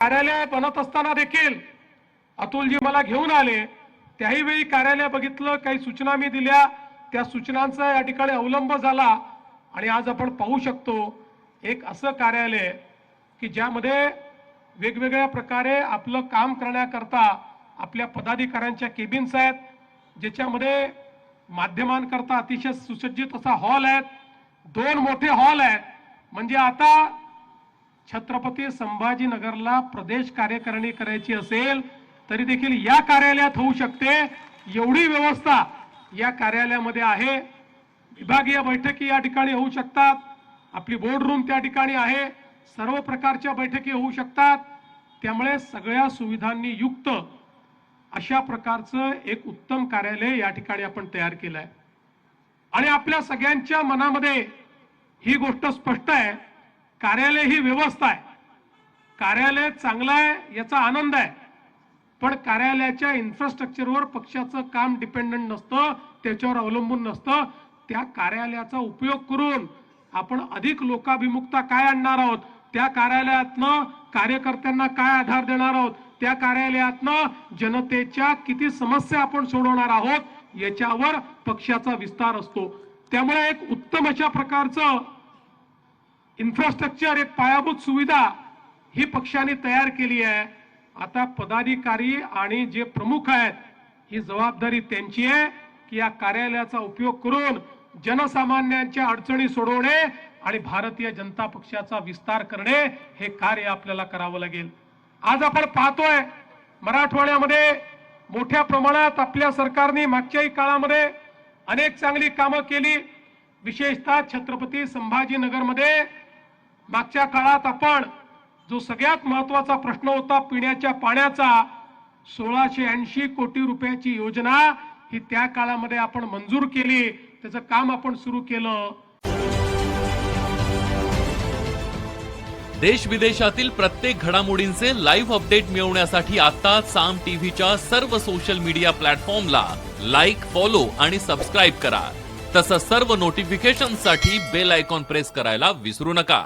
कार्यालय बनत असताना देखील अतुलजी मला घेऊन आले. त्याही वेळी कार्यालय बघितलं काही सूचना मी दिल्या. त्या सूचनांचा या ठिकाणी अवलंब झाला आणि आज आपण पाहू शकतो एक असं कार्यालय की ज्यामध्ये वेगवेगळ्या प्रकारे आपलं काम करण्याकरता आपल्या पदाधिकाऱ्यांच्या केबिन्स आहेत ज्याच्यामध्ये माध्यमांकरता अतिशय सुसज्जित असा हॉल आहेत. दोन मोठे हॉल आहेत. म्हणजे आता छत्रपती संभाजीनगरला प्रदेश कार्यकारिणी करायची असेल तरी देखील या कार्यालयात होऊ शकते. एवढी व्यवस्था या कार्यालयामध्ये आहे. विभागीय बैठकी या ठिकाणी होऊ शकतात. आपली बोर्ड रूम त्या ठिकाणी आहे. सर्व प्रकारच्या बैठकी होऊ शकतात. त्यामुळे सगळ्या सुविधांनी युक्त अशा प्रकारचं एक उत्तम कार्यालय या ठिकाणी आपण तयार केलं आहे आणि आपल्या सगळ्यांच्या मनामध्ये ही गोष्ट स्पष्ट आहे. कार्यालय ही व्यवस्था आहे. कार्यालय चांगलं आहे याचा आनंद आहे. पण कार्यालयाच्या इन्फ्रास्ट्रक्चरवर पक्षाचं काम डिपेंडंट नसतं त्याच्यावर अवलंबून नसतं. त्या कार्यालयाचा उपयोग करून आपण अधिक लोकाभिमुखता काय आणणार आहोत? त्या कार्यालयातनं कार्यकर्त्यांना काय आधार देणार आहोत? त्या कार्यालयातनं जनतेच्या किती समस्या आपण सोडवणार आहोत? याच्यावर पक्षाचा विस्तार असतो. त्यामुळे एक उत्तम अशा प्रकारचं इन्फ्रास्ट्रक्चर एक पायाभूत सुविधा ही पक्षाने तयार केली आहे. आता पदाधिकारी आणि जे प्रमुख आहेत ही जबाबदारी त्यांची आहे की या कार्यालयाचा उपयोग करून जनसामान्यांच्या अडचणी सोडवणे आणि भारतीय जनता पक्षाचा विस्तार करणे हे कार्य आपल्याला करावं लागेल. आज आपण पाहतोय मराठवाड्यामध्ये मोठ्या प्रमाणात आपल्या सरकारने मागच्याही काळामध्ये अनेक चांगली कामं केली. विशेषतः छत्रपती संभाजीनगरमध्ये मागच्या काळात आपण जो सगळ्यात महत्त्वाचा प्रश्न होता पिण्याच्या पाण्याचा सोळाशे ऐंशी कोटी रुपयाची योजना ही त्या काळामध्ये आपण मंजूर केली. त्याचं काम आपण सुरू केलं. देश विदेशातील प्रत्येक घडामोडींचे लाईव्ह अपडेट मिळवण्यासाठी आता साम टीव्हीच्या सर्व सोशल मीडिया प्लॅटफॉर्मला लाईक फॉलो आणि सबस्क्राईब करा. तसंच सर्व नोटिफिकेशनसाठी बेल आयकॉन प्रेस करायला विसरू नका.